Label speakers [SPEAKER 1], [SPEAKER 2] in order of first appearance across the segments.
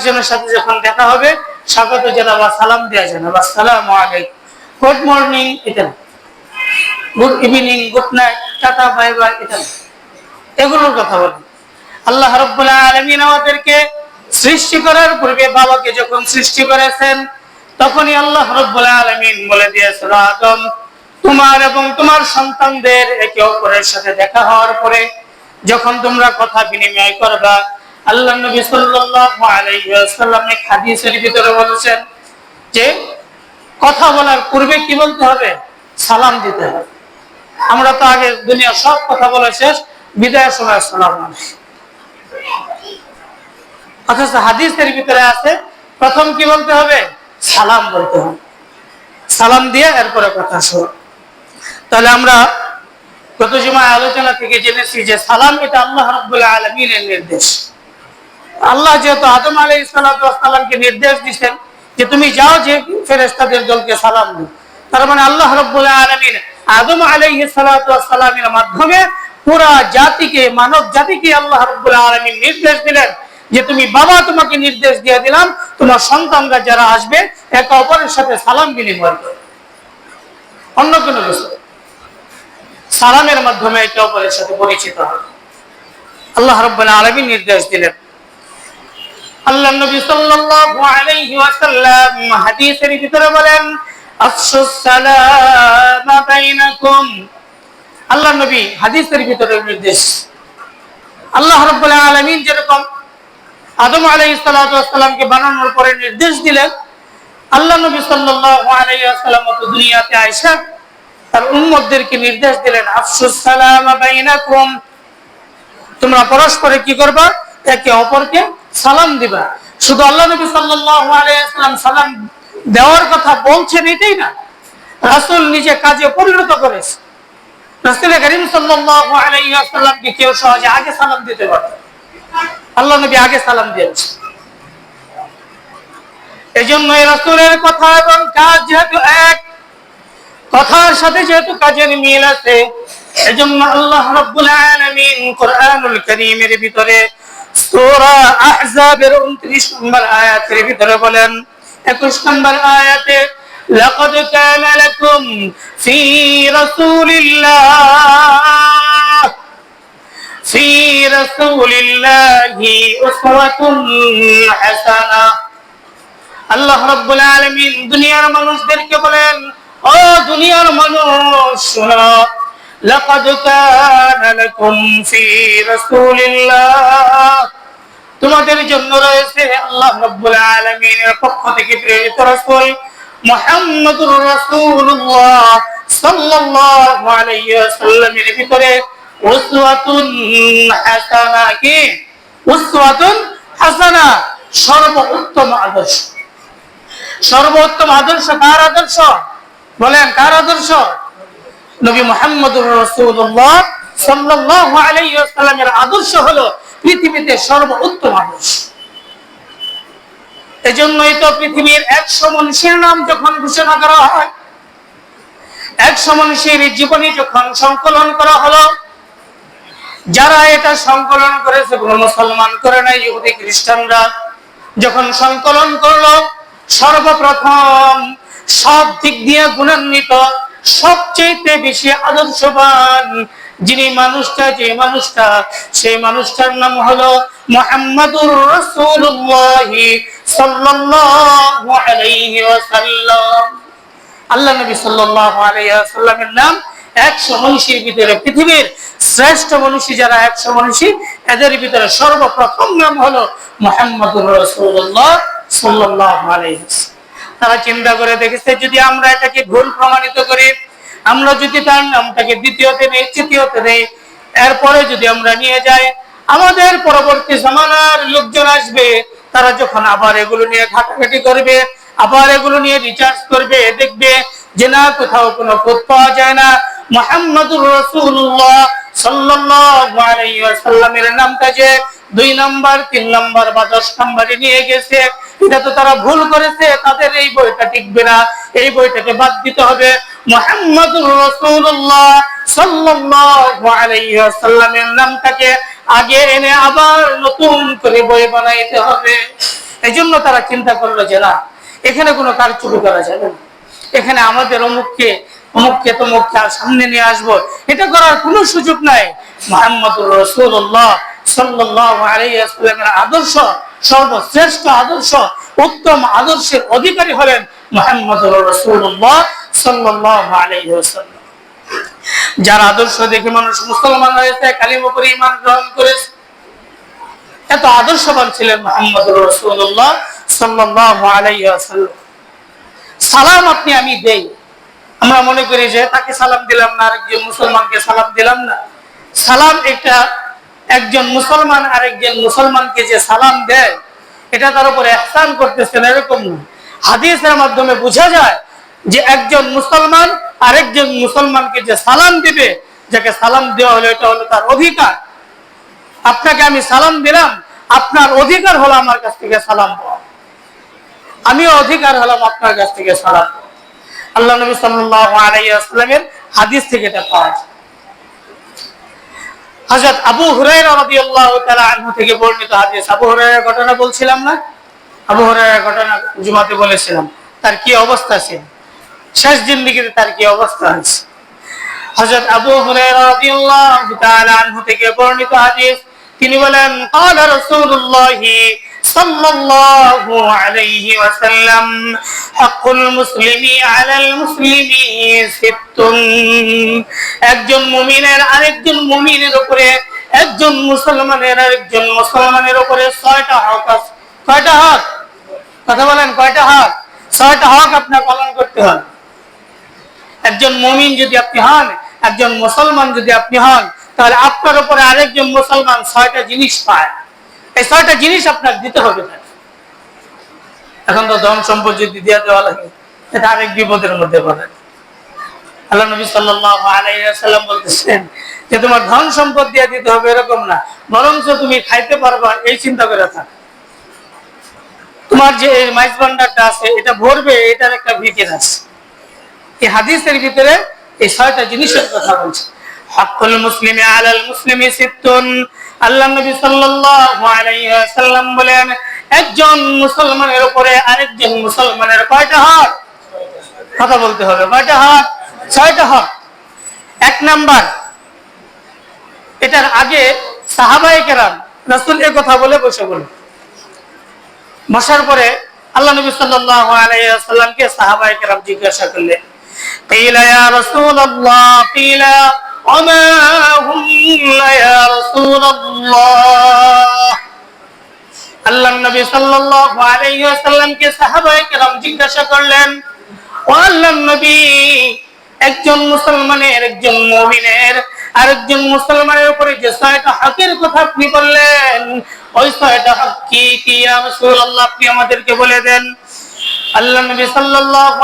[SPEAKER 1] একজনের সাথে যখন দেখা হবে, স্বাগত জানা বা সালাম দেওয়া জানা বা সালাম গুড মর্নিং এটা good evening good night tata bye bye এটা। এগুলোর কথা বলি। আল্লাহ রব্বুল্লাহ আলমিন আমাদেরকে সৃষ্টি করার পূর্বে বাবাকে যখন সৃষ্টি করেছেন, তখনই আল্লাহ রব্বুল্লাহ আলমিন বলে দিয়েছিল আদম, তোমার এবং তোমার সন্তানদের একে অপরের সাথে দেখা হওয়ার পরে যখন তোমরা কথা বিনিময় করবা আল্লাহ নবী সাল্লাল্লাহু আলাইহি ওয়াসাল্লাম এক হাদিসের ভিতরে বলেছেন যে কথা বলার পূর্বে কি বলতে হবে? সালাম দিতে হবে। আমরা তো আগে দুনিয়া সব কথা শেষ সময় সালাম অথচ হাদিসের ভিতরে আছে, প্রথম কি বলতে হবে? সালাম বলতে হবে। সালাম দিয়ে এরপরে কথা শোন। তাহলে আমরা গত জমায় আলোচনা থেকে জেনেছি যে সালাম এটা আল্লাহ রব্বুল আলমিনের নির্দেশ। আল্লাহ যেহেতু আদম আলী সালামকে নির্দেশ দিচ্ছেন যে তুমি যাও যে ফেরেস্তাদের দলকে সালাম দিও। তার মানে আল্লাহ রব্বুল আলমিন আদম আলাই সালামের মাধ্যমে পুরা জাতিকে, মানব জাতিকে আল্লাহ রব্বুল আলমিন নির্দেশ দিলেন যে তুমি বাবা তোমাকে নির্দেশ দিয়ে দিলাম, তোমার সন্তানরা যারা আসবে একে অপরের সাথে সালাম বিনিময় করবে। অন্য কোনো কিছু। সালামের মাধ্যমে একে অপরের সাথে পরিচিত হবে। আল্লাহ রব্বুল আলমিন নির্দেশ দিলেন। আল্লাহ নবী সাল্লাল্লাহু আলাইহি ওয়াসাল্লাম হাদিসের ভিতরে বলেন আফসুস সালাম বাইনাকুম। আল্লাহ নবী হাদিসের ভিতরে নির্দেশ। আল্লাহ রাব্বুল আলামিন যেরকম আদম আলাইহিস সালাতু ওয়াসসালামকে বানানোর পরে নির্দেশ দিলেন, আল্লাহ নবী সাল্লাল্লাহু আলাইহি ওয়াসাল্লাম তো দুনিয়াতে আয়েশা তার উম্মতদেরকে নির্দেশ দিলেন আফসুস সালাম বাইনাকুম। তোমরা পরস্পরে কি করবা? একে অপরকে সালাম দিবা। শুধু আল্লাহ নবী ওয়াসাল্লাম সালাম দেওয়ার কথা বলছেন এটাই না। রাসূল নিজে কাজে পরিণত করেছে। কেউ সহজে আগে সালাম দিতে আল্লাহ নবী আগে সালাম এই কথা এবং কাজ যেহেতু এক, কথার সাথে যেহেতু কাজের মিল আছে, এজন্য আল্লাহ আলামিন ভিতরে সূরা আহজাবের 29 নম্বর আয়াতের ভিতরে বলেন 21 নম্বর আয়াতে لقد كان لكم في رسول الله في رسول الله أسوة حسنة আল্লাহ রাব্বুল আলামিন দুনিয়ার মানুষদেরকে বলেন ও দুনিয়ার মানুষ শোনো লাকাদ কানা লাকুম ফি রাসূলিল্লাহ তোমাদের জন্য রয়েছে আল্লাহ রাব্বুল আলামিনের পক্ষ থেকে প্রেরিত রাসূল মুহাম্মদুর রাসূলুল্লাহ সাল্লাল্লাহু আলাইহি ওয়াসাল্লামের ভিতরে উসওয়াতুন হাসানা কি? উসওয়াতুন হাসানা, সর্বোত্তম আদর্শ। সর্বোত্তম আদর্শ কার আদর্শ? বলেন, কার আদর্শ? নবী মোহাম্মদুর ওয়াসাল্লামের আদর্শ হলো পৃথিবীতে সর্বোত্তম আদর্শ। এজন্যই তো পৃথিবীর একশো মনীষীর নাম যখন ঘোষণা করা হয়, একশো মনীষীর জীবনী যখন সংকলন করা হলো, যারা এটা সংকলন করেছে, কোনো মুসলমান করে নাই, ইহুদি, খ্রিস্টানরা, যখন সংকলন করল, সর্বপ্রথম সব দিক দিয়ে গুণান্বিত সবচেয়ে বেশি আদর্শবান যিনি মানুষটা, যে মানুষটা, সেই মানুষটার নাম হলো মোহাম্মদুর রাসূলুল্লাহ সাল্লাল্লাহু আলাইহি ওয়াসাল্লাম আল্লাহ নবী সাল্লাল্লাহু আলাইহি ওয়াসাল্লামের নাম একশো মনীষীর ভিতরে পৃথিবীর শ্রেষ্ঠ মনীষী যারা একশো মনীষী, এদের ভিতরে সর্বপ্রথম নাম হলো মোহাম্মদুর রাসূলুল্লাহ সাল্লাল্লাহু আলাইহি ওয়াসাল্লাম। তারা চিন্তা করে দেখেছে, যদি আমরা এটাকে ভুল প্রমাণিত করি, আমরা যদি তার নামটাকে দ্বিতীয়তে নেই, তৃতীয়তে নেই, এরপরে যদি আমরা নিয়ে যাই, আমাদের পরবর্তী জামানার লোকজন আসবে, তারা যখন আবার এগুলো নিয়ে ঘাটাঘাটি করবে, আবার এগুলো নিয়ে রিচার্জ করবে, দেখবে যে না, কোথাও কোনো খোঁজ পাওয়া যায় না। মোহাম্মদুর রসুল্লাহ সাল্লাল্লাহু আলাইহি ওয়াসাল্লামের নামটা যে দুই নাম্বার, তিন নাম্বার বা দশ নাম্বারে নিয়ে গেছে। এটা তো তারা ভুল করেছে, তাদের এই বইটা টিকবে না। এই বইটাকে বাদ দিতে হবে আবার নতুন করে বই বানাইতে হবে। এই জন্য তারা চিন্তা করল যে না, এখানে কোনো কারচুপি করা যাবে না। এখানে আমাদের অমুককে অমুককে তমুককে সামনে নিয়ে আসব। এটা করার কোনো সুযোগ নাই। মোহাম্মদুর রসুল্লাহ সাল্লাহ আদর্শ, সর্বশ্রেষ্ঠ আদর্শ, উত্তম আদর্শের অধিকারী হলেন মোহাম্মদুর রসুল্লাহ সাল্লাহ যার আদর্শ দেখে মানুষ মুসলমান হয়েছে, কালিম উপরে ইমান গ্রহণ করেছে। এত আদর্শবান ছিলেন মোহাম্মদ রসুল্লাহ সাল্লাহ সালাম আপনি, আমি দেই। আমরা মনে করি যে তাকে সালাম দিলাম না, আরেকজন মুসলমানকে সালাম দিলাম না। সালাম একটা একজন মুসলমান আরেকজন মুসলমানকে যে সালাম দেয়, এটা তার উপরে এহসান করতেছেন এরকম না। হাদিসের মাধ্যমে বোঝা যায় যে একজন মুসলমান আরেকজন মুসলমানকে যে সালাম দিবে, যাকে সালাম দেওয়া হলো, এটা হলো তার অধিকার। আপনাকে আমি সালাম দিলাম, আপনার অধিকার হলো আমার কাছ থেকে সালাম পাওয়া। আমিও অধিকার হলাম আপনার কাছ থেকে সালাম। আল্লাহ নবী সাল্লাল্লাহু আলাইহি ওয়াসাল্লামের হাদিস থেকে এটা পাওয়া যায়। হযরত আবু হুরায়রা রাদিয়াল্লাহু তাআলা আনহু থেকে বর্ণিত হাদিস আবু হুরায়রার ঘটনা বলছিলাম না আবু হুরায়রার ঘটনা জুমাতে বলেছিলাম তার কি অবস্থা ছিল শেষ জিন্দেগিতে তার কি অবস্থা হয়েছে হযরত আবু হুরায়রা রাদিয়াল্লাহু তাআলা আনহু থেকে বর্ণিত হাদিস তিনি বলেন قال رسول الله صلى الله عليه وسلم حق المسلم على المسلم ست একজন মুমিনের আরেকজন মুমিনের উপরে একজন মুসলমানের আরেকজন মুসলমানের উপরে ছয়টা হক আছে কয়টা হক কথা বলেন কয়টা হক ছয়টা হক আপনার পালন করতে হবে একজন মমিন যদি আপনি হন একজন মুসলমান যদি আপনি হন তাহলে আপনার উপরে আরেকজন মুসলমান ছয়টা জিনিস পায় এই ছয়টা জিনিস আপনার দিতে হবে। এখন তো ধন সম্পদ যদি দিয়ে দেওয়া লাগে। এটা আরেক বিপদের মধ্যে পড়ে। আল্লাহ নবী বলতেছেন যে, তোমার ধন সম্পদ দিয়ে দিতে হবে এরকম না। বরঞ্চ তুমি খাইতে পারবা, এই চিন্তা করে থাক। তোমার যে মাইজ ভান্ডারটা আছে, এটা ভরবে, এটার একটা ভিকির আছে। এই হাদিসের ভিতরে এই ছয়টা জিনিসের কথা বলছে। মুসলিমে আলাল মুসলিমি সিত্তুন। আল্লাহ নবী সাল্লাল্লাহু আলাইহি ওয়াসাল্লাম বলেন একজন মুসলমানের উপরে আরেকজন মুসলমানের কয়টা হক কথা বলতে হবে কয়টা হক ছয়টা হক এক নাম্বার এটার আগে সাহাবায়ে কেরাম রাসূল এ কথা বলে বসে বলে বসার পরে আল্লাহ নবী সাল্লাল্লাহু আলাইহি ওয়াসাল্লামকে সাহাবায়ে কেরাম জিজ্ঞাসা করলেন قيل يا رسول الله قيل وما هم يا رسول الله আল্লাহ নবী সাল্লাল্লাহু আলাইহি ওয়াসাল্লামকে সাহাবায়ে কেরাম জিজ্ঞাসা করলেন ও আল্লাহ নবী একজন মুসলমানের একজন মুমিনের আরেকজন মুসলমানের উপরে যে ছয়টা হকের কথা আপনি বললেন ওই ছয়টা হক কি কি ইয়া রাসূলুল্লাহ আপনি আমাদেরকে বলে দেন আল্লাহ নবী সাল্লাল্লাহু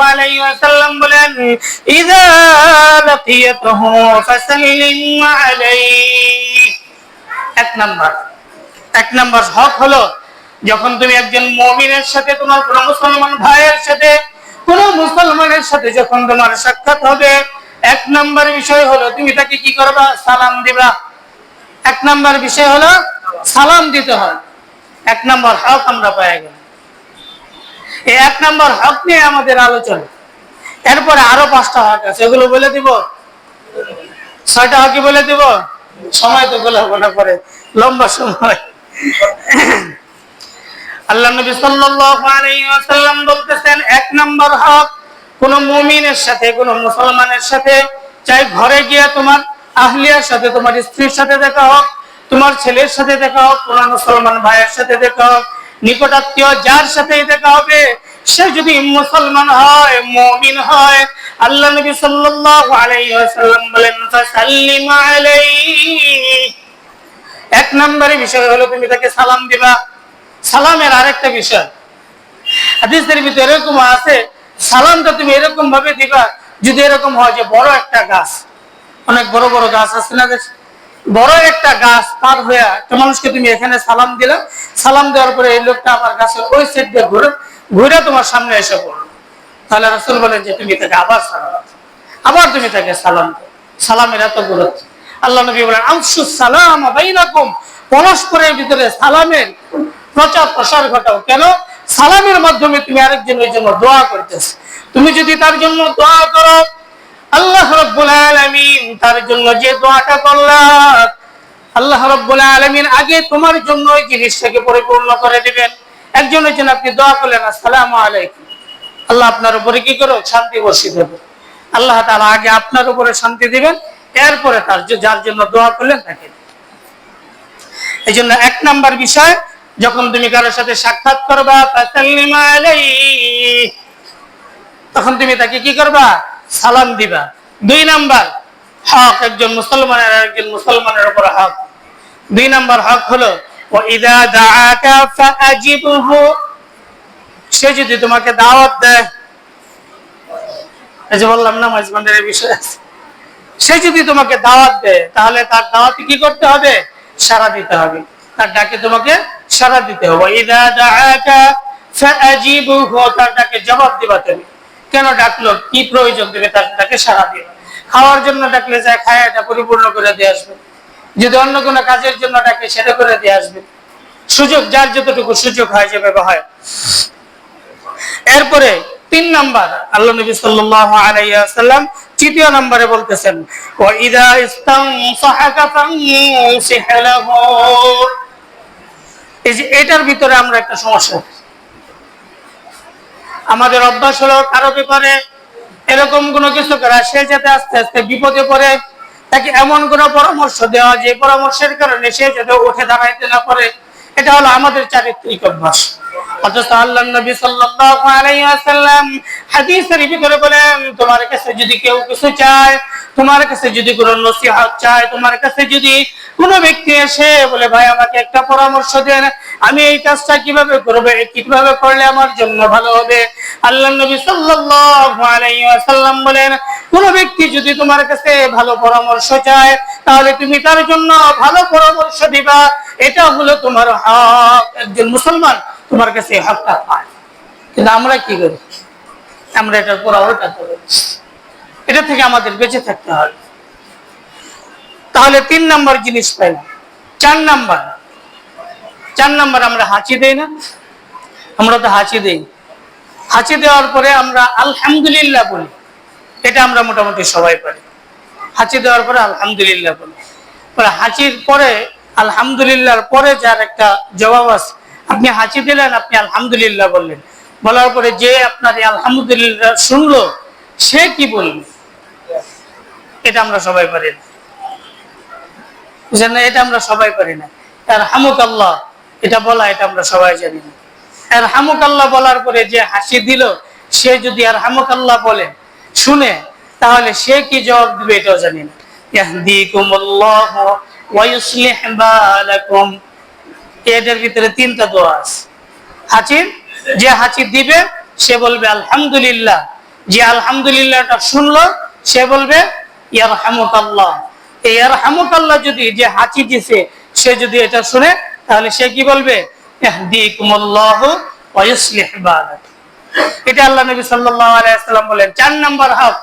[SPEAKER 1] যখন তুমি একজন মুমিনের সাথে, তোমার কোনো মুসলমান ভাইয়ের সাথে, কোন মুসলমানের সাথে যখন তোমার সাক্ষাৎ হবে, এক নাম্বার বিষয় হলো, তুমি তাকে কি করবা? সালাম দিবা। এক নাম্বার বিষয় হলো, সালাম দিতে হয়। এক নাম্বার হক আমরা পাই গেলাম এই এক নাম্বার হক নিয়ে আমাদের আলোচনা। এরপরে আরও পাঁচটা হক আছে, এগুলো বলে দিব। ছয়টা হকি বলে দিব। সময় তো হবে না পরে, লম্বা সময়। আল্লাহ নবী ওয়াসাল্লাম বলতেছেন, এক নাম্বার হক কোন মুমিনের সাথে, কোন মুসলমানের সাথে, চাই ঘরে গিয়ে তোমার আহলিয়ার সাথে, তোমার স্ত্রীর সাথে দেখা হোক, তোমার ছেলের সাথে দেখা হোক কোন মুসলমান ভাইয়ের সাথে দেখা হোক নিকটাত্মীয় যার সাথে দেখা হবে, সে যদি মুসলমান হয়, মুমিন হয়, আল্লাহ নবী ওয়াসাল্লাম বলেন এক নম্বরে বিষয় হলো, তুমি তাকে সালাম দিবা। সালামের আরেকটা বিষয়। হাদিসের ভিতরে এরকম আছে, সালামটা তুমি এরকম ভাবে দিবা, যদি এরকম হয় যে বড় একটা গাছ। অনেক বড় বড় গাছ আছে না দেশ? বড় একটা গাছ পার হয়ে একটা মানুষকে তুমি এখানে সালাম দিলা, সালাম দেওয়ার পরে এই লোকটা আমার গাছের ওই সাইড দিয়ে ঘুরে ঘুরে তোমার সামনে এসে পড়ল। তাহলে রাসূল বলেন যে, তুমি তাকে আবার সালাম আবার তুমি তাকে সালাম দাও। সালামের এত গুরুত্ব আল্লাহ নবী বলেন, আনসু সালাম বাইনাকুম। পরস্পরের ভিতরে সালামের প্রচার, প্রসার ঘটাও। কেন? সালামের মাধ্যমে তুমি আরেকজনের জন্য দোয়া করতেছ। তুমি যদি তার জন্য দোয়া করো আল্লাহ রব্বুল আলামিন তার জন্য যে দোয়াটা করলা আল্লাহ রব্বুল আলামিন আগে তোমার জন্য ওই জিনিসটাকে পরিপূর্ণ করে দিবেন। একজনের জন্য আপনি দোয়া করলেন, আসসালামু আলাইকুম। আল্লাহ আপনার উপরে কি করো শান্তি বসিয়ে দেবে। আল্লাহ তাআলা আগে আপনার উপরে শান্তি দিবেন, এরপরে তার যার জন্য দোয়া করলেন তাকে এই জন্য এক নাম্বার বিষয়, যখন তুমি কারোর সাথে সাক্ষাৎ করবা তখন তুমি তাকে কি করবা? সালাম দিবা। দুই নাম্বার, হক, একজন মুসলমানের একজন মুসলমানের উপর হক। দুই নাম্বার হক হলো সে যদি তোমাকে দাওয়াত দেয় বললাম না মাঝবান্ডের বিষয় সে যদি তোমাকে দাওয়াত দেয়, তাহলে তার দাওয়াতে কি করতে হবে? সারা দিতে হবে। তার ডাকে তোমাকে সারা দিতে হবে। ইদা ফাআজিবহু। তার ডাকে জবাব দিবা তুমি। কেন ডাকলো? কি প্রয়োজন তার ডাকে সারা দিবে খাওয়ার জন্য ডাকলে যায়, খায়, এটা পরিপূর্ণ করে দিয়ে আসবে। যদি অন্য কোনো কাজের জন্য ডাকে, সেটা করে দিয়ে আসবে। সুযোগ, যার যতটুকু সুযোগ হয় যেভাবে হয়। এরপরে তিন নাম্বার, আল্লাহ নবী সাল্লাল্লাহু আলাইহি ওয়াসাল্লাম তৃতীয় নম্বরে বলতেছেন, ওয়া ইদা ইস্তানসাহাকা ফানসিহ লাহু। এই যে এটার ভিতরে আমরা একটা সমস্যা। আমাদের অভ্যাস হলো কারও ব্যাপারে এরকম কোনো কিছু করা। সে যাতে আস্তে আস্তে বিপদে পড়ে, তাকে এমন কোন পরামর্শ দেওয়া যে পরামর্শের কারণে সে যাতে উঠে দাঁড়াইতে না পারে, এটা হলো আমাদের চারিত্রিক অভ্যাস। আল্লাহ বলেন ব্যক্তি আমি এই কাজটা কীভাবে করব কীভাবে করলে আমার জন্য ভালো হবে? আল্লাহ নবী ওয়াসাল্লাম বলেন, কোন ব্যক্তি যদি তোমার কাছে ভালো পরামর্শ চায়, তাহলে তুমি তার জন্য ভালো পরামর্শ দিবা। এটা হলো তোমার হক। একজন মুসলমান তোমার কাছে হকটা পায়। কিন্তু আমরা কি করি? আমরা এটার পর উল্টা করে। এটা থেকে আমাদের বেঁচে থাকতে হবে। তাহলে তিন নাম্বার জিনিস পাইলাম। চার নাম্বার। চার নাম্বার আমরা হাঁচি দেই না। আমরা তো হাঁচি দেই। হাঁচি দেওয়ার পরে আমরা আলহামদুলিল্লাহ বলি। এটা আমরা মোটামুটি সবাই পারি। হাঁচি দেওয়ার পরে আলহামদুলিল্লাহ বলি। হাঁচির পরে, আলহামদুলিল্লাহর পরে যার একটা জবাব আছে আপনি হাঁচি পেলেন, আপনি আলহামদুলিল্লাহ বললেন। বলার পরে যে আপনার আলহামদুলিল্লাহ শুনলো, সে কি বলবে? এটা আমরা সবাই পারি না। বুঝলেন না? এটা আমরা সবাই পারি না। আর হামুক আল্লাহ এটা বলা, এটা আমরা সবাই জানি না। আর হামুক আল্লাহ বলার পরে যে হাসি দিল, সে যদি আর হামুক আল্লাহ বলে, শুনে, তাহলে সে কি জবাব দিবে এটাও জানি না। এটার ভিতরে তিনটা দোয়া আছে হাঁচির যে হাঁচি দিবে সে বলবে আলহামদুলিল্লাহ যে আলহামদুলিল্লাহটা শুনলো সে বলবে ইয়ার হামুকাল্লাহ এই ইয়ার হামুকাল্লাহ যদি যে হাঁচি দিছে সে যদি এটা শুনে তাহলে সে কি বলবে ইয়াহদিকুমুল্লাহু ওয়া ইউসলিহ বালাকুম এটা আল্লাহ নবী সাল্লাল্লাহু আলাইহি ওয়াসাল্লাম বলেন চার নাম্বার হক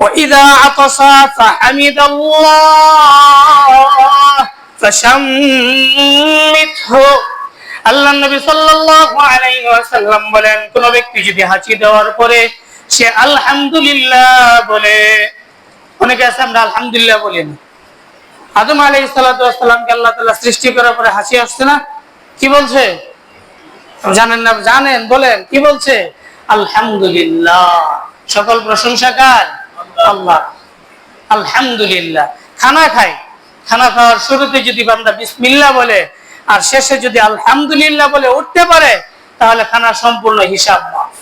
[SPEAKER 1] وإذا عطس فحمد الله فشمته আল্লাহ নবী ওয়াসাল্লাম বলেন, কোন ব্যক্তি যদি হাঁচি দেওয়ার পরে সে আলহামদুলিল্লাহ বলে, অনেকে আছে আমরা আলহামদুলিল্লাহ বলি না। আদম সালাতু ওয়াসসালামকে আল্লাহ তাআলা সৃষ্টি করার পরে হাসি আসছে না? কি বলছে? জানেন না, জানেন, বলেন, কি বলছে? আলহামদুলিল্লাহ। সকল প্রশংসা কার? আল্লাহ। আলহামদুলিল্লাহ। খানা খাই। খানা খাওয়ার শুরুতে যদি বান্দা বিসমিল্লাহ বলে আর শেষে যদি আলহামদুলিল্লাহ বলে উঠতে পারে তাহলে খানা সম্পূর্ণ হিসাব মাফ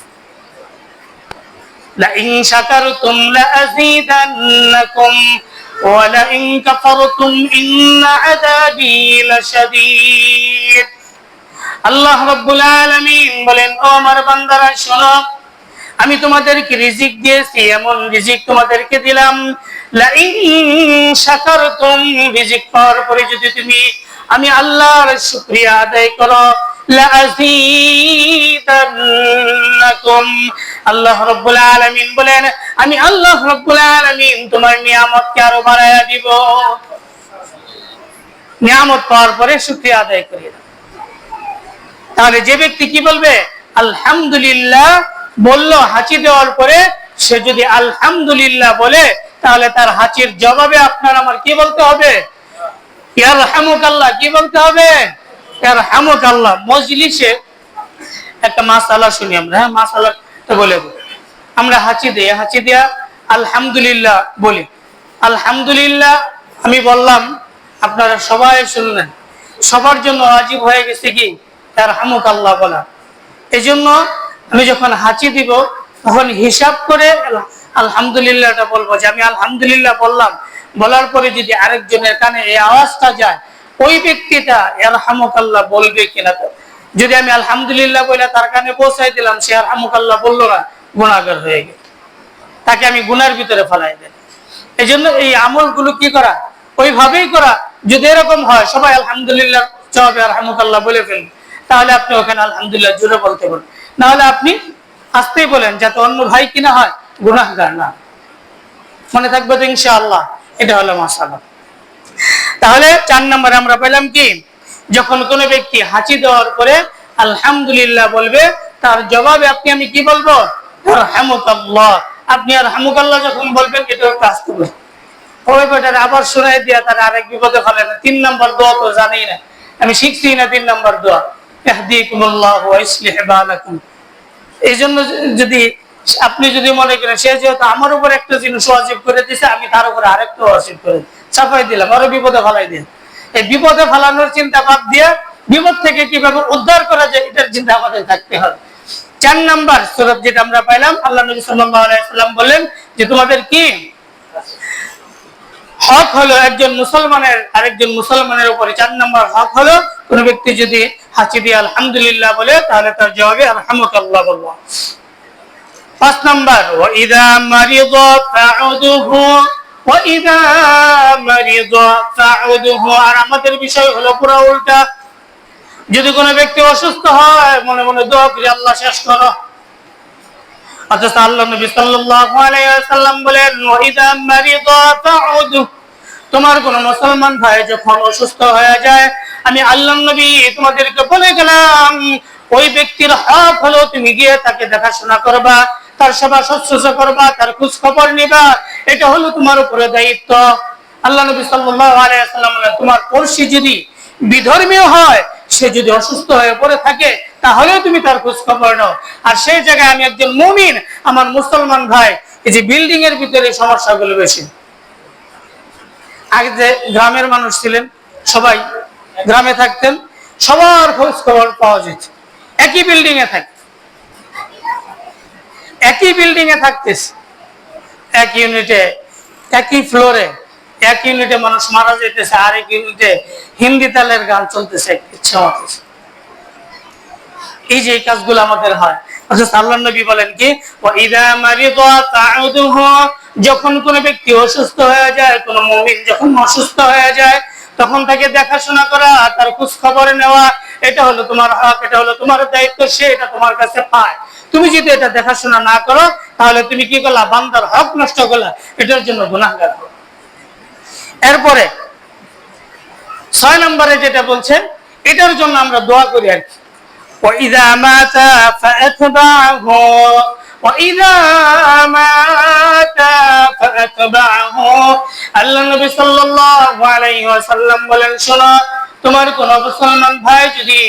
[SPEAKER 1] لئن شكرتم لأزيدنكم ولئن كفرتم إن عذابي لشديد আল্লাহ রব্বুল আলামিন বলেন ও আমার বান্দারা শোনো আমি তোমাদেরকে রিজিক দিয়েছি, এমন রিজিক তোমাদেরকে দিলাম। রিজিক পাওয়ার পরে যদি তুমি আমি আল্লাহর শুকরিয়া আদায় করো আল্লাহ রব্বুল আলামিন বলেন, আমি আল্লাহ রব্বুল আলামিন তোমার নিয়ামতকে আরও বাড়ায়া দিব। নিয়ামত পাওয়ার পরে শুকরিয়া আদায় করিয়ে তাহলে যে ব্যক্তি কি বলবে? আলহামদুলিল্লাহ বলল, হাঁচি দেওয়ার পরে সে যদি আলহামদুলিল্লাহ বলে, তাহলে তার হাঁচির জবাবে আপনার আমার কি বলতে হবে? কি বলতে হবে? ইয়ার হামুক আল্লাহ মজলিসে একটা মাসালা শুনি আমরা হ্যাঁ মাসালাটা বলে আমরা হাঁচি দিই হাঁচি দিয়া, আলহামদুলিল্লাহ বলি। আলহামদুলিল্লাহ, আমি বললাম, আপনারা সবাই শুনলেন। সবার জন্য আজীব হয়ে গেছে কি? তার হামুক আল্লাহ বলা। এই জন্য আমি যখন হাঁচি দিব, তখন হিসাব করে আলহামদুলিল্লাহটা বলব যে আমি আলহামদুলিল্লাহ বললাম। বলার পরে যদি আরেকজনের কানে এই আওয়াজটা যায়, ওই ব্যক্তিটা আল্লাহ বলবে কিনা তো? যদি আমি আলহামদুলিল্লাহ বলে তার কানে পৌঁছাই দিলাম, সে আল্লাহ বলল না গুণাগার হয়ে গেল। তাকে আমি গুনার ভিতরে ফেলাই দেব। এই জন্য এই আমলগুলো কি করা? ওইভাবেই করা। যদি এরকম হয়, সবাই আলহামদুলিল্লাহ জবাবে আলহামুকাল্লাহ বলে ফেলুন তাহলে আপনি ওখানে আলহামদুলিল্লাহ জুড়ে বলতে পারেন নাহলে আপনি আসতেই বলেন যাতে অন্য ভাই কিনা হয়, গুনাহগার না। মনে থাকবে তো ইনশাআল্লাহ, এটা হলো মাসালা। তাহলে চার নম্বরে আমরা পেলাম কি, যখন কোনো ব্যক্তি হাঁচি দেওয়ার পরে আলহামদুলিল্লাহ বলবে, তার জবাবে আপনি আমি কি বলব? আপনি আর হামুকাল্লাহ যখন বলবেন, এটা করবে ওই বেটার আবার শোনাই দিয়া তার আরেক বিপদে ফেলে না। তিন নম্বর দোয়া তো জানি না। আমি শিখছি না তিন নম্বর দোয়া। যদি আপনি যদি মনে করেন, সে যেহেতু আমার উপর একটা জিনিস ওয়াজিব করে দিছে, আমি তার উপরে আরেকটা ওয়াজিব করে চাপাই দিলাম, আরও বিপদে ফেলাই দিন এই বিপদে ফেলানোর চিন্তা বাদ দিয়ে বিপদ থেকে কীভাবে উদ্ধার করা যায়, এটার চিন্তা আমাদের থাকতে হবে। চার নাম্বার সুরত যেটা আমরা পাইলাম, আল্লাহ নবী সাল্লাম বললেন যে তোমাদের কি? হক হলো একজন মুসলমানের, আরেকজন মুসলমানের উপরে। চার নম্বর হক হলো কোন ব্যক্তি যদি হাসি দিয়ে আলহামদুলিল্লাহ বলে, তাহলে তার জবাবে আলহামদুল্লাহ বলব পাঁচ নম্বর মারিদ মারিদ আর আমাদের বিষয় হলো পুরো উল্টা। যদি কোনো ব্যক্তি অসুস্থ হয়, মনে মনে দোয়া করি আল্লাহ শেষ করো। অথচ আল্লাহ নবী সাল্লাল্লাহু আলাইহি ওয়াসাল্লাম বলেন মারিদ তোমার কোন মুসলমান ভাই যখন অসুস্থ হয়ে যায় আমি আল্লাহ নবী তোমাদেরকে বলে গেলাম ওই ব্যক্তির হক হলো তুমি গিয়ে তাকে দেখাশোনা করবা তার সেবা শুশ্রূষা করবা তার খোঁজ খবর নিবা এটা হলো তোমার উপরে দায়িত্ব। আল্লাহ নবী বলেন, তোমার পড়শি যদি বিধর্মীয় হয় সে যদি অসুস্থ হয়ে পড়ে থাকে তাহলে তুমি তার খোঁজ খবর নাও। আর সেই জায়গায় আমি একজন মুমিন আমার মুসলমান ভাই এই যে বিল্ডিং এর ভিতরে সমস্যাগুলো বেশি। আগে যে গ্রামের মানুষ ছিলেন, সবাই গ্রামে থাকতেন, সবার খোঁজ খবর পাওয়া যেত। একই বিল্ডিং এ থাকত একই বিল্ডিং এ থাকতেছে, এক ইউনিটে একই ফ্লোরে এক ইউনিটে মানুষ মারা যেতেছে আর এক ইউনিটে হিন্দি তালের গান চলতেছে ইচ্ছা মতো এই যে কাজগুলো আমাদের হয়। আল্লাহ নবী বলেন কি ওয়াইদা মারিদা তাউদুহু যখন কোন ব্যক্তি অসুস্থ হয়ে যায়, কোন মুমিন যখন অসুস্থ হয়ে যায়, তখন তাকে দেখাশোনা করা, তার খোঁজ খবর নেওয়া, এটা হলো তোমার হক, এটা হলো তোমার দায়িত্ব, সে এটা তোমার কাছে পায়। তুমি যদি এটা দেখাশোনা না করো, তাহলে তুমি কি করলা? বান্দার হক নষ্ট করলা। এটার জন্য হবে। এরপরে, ছয় নম্বরে যেটা বলছেন এটার জন্য আমরা দোয়া করি আর কি। وإذا مات فأتبعه وإذا مات فأتبعه আল্লাহ নবী সাল্লাল্লাহু আলাইহি ওয়াসাল্লাম বলেন শোনো তোমার কোন মুসলমান ভাই যদি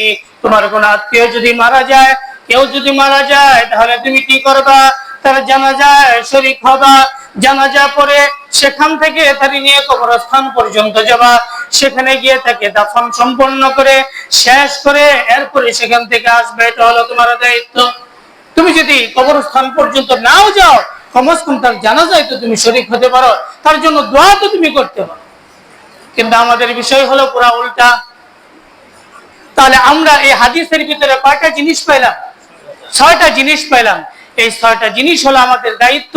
[SPEAKER 1] তোমার কোন আত্মীয় যদি মারা যায় কেউ যদি মারা যায় তাহলে তুমি কি করবা তার জানাজায় শরীক হবা জানাজা পরে সেখান থেকে তার নিয়ে কবরস্থান পর্যন্ত যাবা সেখানে গিয়ে তাকে দাফন সম্পন্ন করে শেষ করে এরপরে সেখান থেকে আসবে এটা হলো তোমার দায়িত্ব তুমি যদি কবরস্থান পর্যন্ত নাও যাও কমস কম তার জানাজায় তো তুমি শরীক হতে পারো, তার জন্য দোয়া তো তুমি করতে পারো। কিন্তু আমাদের বিষয় হলো পুরা উল্টা। তাহলে আমরা এই হাদিসের ভিতরে কয়টা জিনিস পাইলাম? ছয়টা জিনিস পেলাম এই ছয়টা জিনিস হলো আমাদের দায়িত্ব।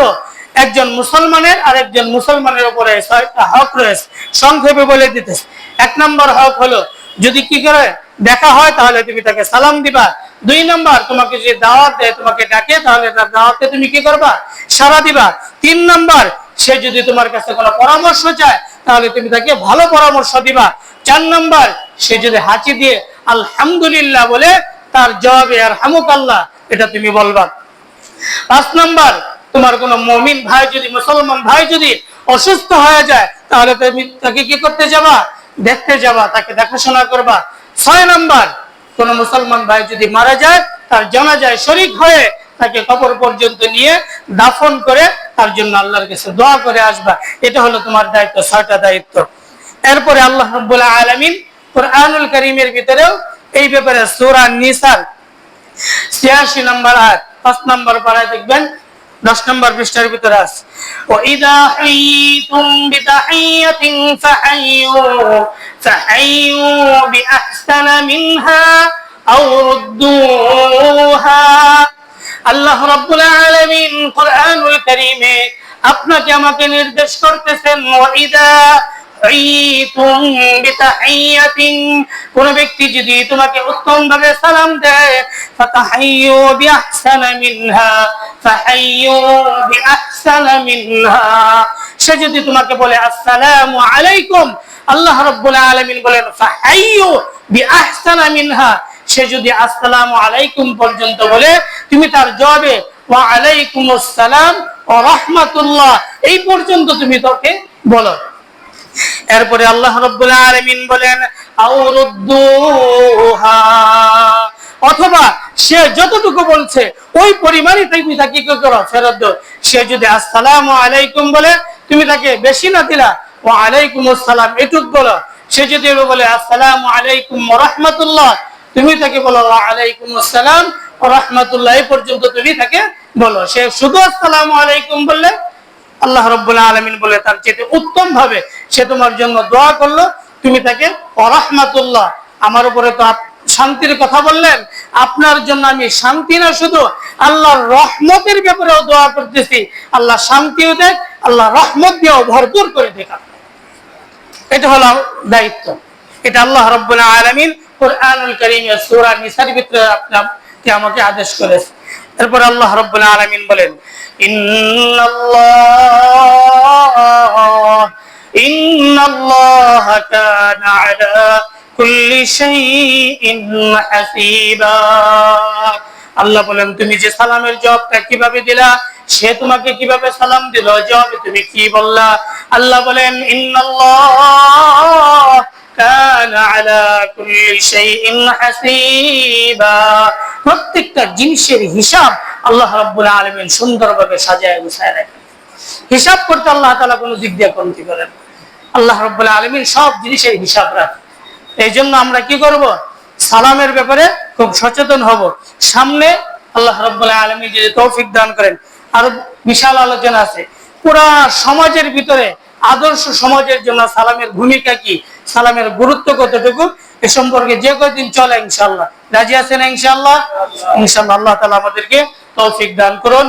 [SPEAKER 1] একজন মুসলমানের আর একজন মুসলমানের উপরে ছয়টা হক রয়েছে। সংক্ষেপে বলে দিতেছে। এক নম্বর হক হলো যদি কি করে দেখা হয়, তাহলে তুমি তাকে সালাম দিবা। দুই নম্বর, তোমাকে যে দাওয়াত দেয়, তোমাকে ডাকে, তাহলে তার দাওয়াতে তুমি কি করবা? সারা দিবা। তিন নম্বর, সে যদি তোমার কাছে কোনো পরামর্শ চায়, তাহলে তুমি তাকে ভালো পরামর্শ দিবা। চার নম্বর, সে যদি হাঁচি দিয়ে আলহামদুলিল্লাহ বলে, তার জবাবে আর হামুক আল্লাহ, এটা তুমি বলবা। পাঁচ নাম্বার, তোমার কোন মমিন ভাই যদি, মুসলমান ভাই যদি অসুস্থ হয়ে যায়, তাহলে তুমি তাকে কি করতে যাবা? দেখতে যাবা, তাকে দেখাশোনা করবা। ছয় নাম্বার, কোন মুসলমান ভাই যদি মারা যায়, তার জানাজায় শরিক হয়ে তাকে কবর পর্যন্ত নিয়ে দাফন করে তার জন্য আল্লাহর কাছে দোয়া করে আসবা। এটা হলো তোমার দায়িত্ব, ছয়টা দায়িত্ব। এরপরে আল্লাহ রব্বুল আলামিন কোরআনুল করিমের ভিতরেও এই ব্যাপারে সূরা নিসার ছিয়াশি নম্বর আয়াত, পাঁচ নম্বর পাড়ায় দেখবেন দশ নম্বর পৃষ্ঠার ভিতরে আছে وإذا حييتم بتحية فحيوا فحيوا بأحسن منها أو ردوها আল্লাহ রাব্বুল আলামিন কোরআনুল কারীমে আপনাকে আমাকে নির্দেশ করতেছেন ওয়াইদা حييتم بتحية কোন ব্যক্তি যদি তোমাকে উত্তম ভাবে সালাম দেয় সে যদি তোমাকে বলে, আসসালাম আলাইকুম। আল্লাহ রব্বুল বলেন মিনহা। সে যদি আসসালাম আলাইকুম পর্যন্ত বলে, তুমি তার জবে ওয়া আলাইকুম আসসালাম ও রহমাতুল্লাহ। এই পর্যন্ত তুমি তোকে বলো। এরপরে আল্লাহ রব্বুল আলামিন বলেন অথবা সে যতটুকু বলছে, ওই পরিমাণই তুমি তাকে কি করো, ফেরত দাও। সে যদি আসসালামু আলাইকুম বলে, তুমি তাকে বেশি না দিলা ও আলাইকুম আসসালাম এটুক বলো। সে যদি বলে, আসসালামু আলাইকুম রাহমাতুল্লাহ তুমি তাকে বলো আলাইকুম আসসালাম রাহমাতুল্লাহ এই পর্যন্ত তুমি তাকে বলো। সে শুধু আসসালামু আলাইকুম বললে, আল্লাহ রব্বুল আলমিন বলে, তার চেয়ে উত্তম ভাবে সে তোমার জন্য দোয়া করল, তুমি তাকে অরহমাতুল্লাহ, আমার উপরে তো শান্তির কথা বললেন, আপনার জন্য আমি শান্তি না, শুধু আল্লাহর রহমতের ব্যাপারেও দোয়া করতেছি। আল্লাহ শান্তিও দেখ, আল্লাহ রহমত দিয়েও ভরপুর করে দেখা। এটা হলো দায়িত্ব। এটা আল্লাহ রব্বুল আলামিন কোরআনুল কারীমের সূরা নিসার ভিতরে আপনাকে আমাকে আদেশ করেছে। এরপর আল্লাহ রব্বুল আলামিন বলেন, ইন্নাল্লাহ ইন্নাল্লাহ কানা আলা কুল্লি শাইইন হাসিবা আল্লাহ বলেন, তুমি যে সালামের জবাবটা কীভাবে দিলা, সে তোমাকে কীভাবে সালাম দিল? জবাবে তুমি কি বললা? আল্লাহ বলেন, ইন্নাল্লাহ প্রত্যেকটা জিনিসের হিসাব আল্লাহ রাব্বুল আলামিন সুন্দরভাবে সাজায় গুছায় রাখেন হিসাব করতে আল্লাহ তাআলা কোনো দিক দিয়ে করেন। আল্লাহ রাব্বুল আলামিন সব জিনিসের হিসাব রাখেন এই জন্য আমরা কি করব? সালামের ব্যাপারে খুব সচেতন হব। সামনে আল্লাহ রাব্বুল আলামিন যদি তৌফিক দান করেন, আরও বিশাল আলোচনা আছে। পুরা সমাজের ভিতরে, আদর্শ সমাজের জন্য সালামের ভূমিকা কি, সালামের গুরুত্ব কতটুকু, এ সম্পর্কে যে কয়দিন চলে ইনশাল্লাহ রাজি আছেন ইনশাল্লাহ ইনশাআল্লাহ আল্লাহ তাআলা আমাদেরকে তৌফিক দান করুন।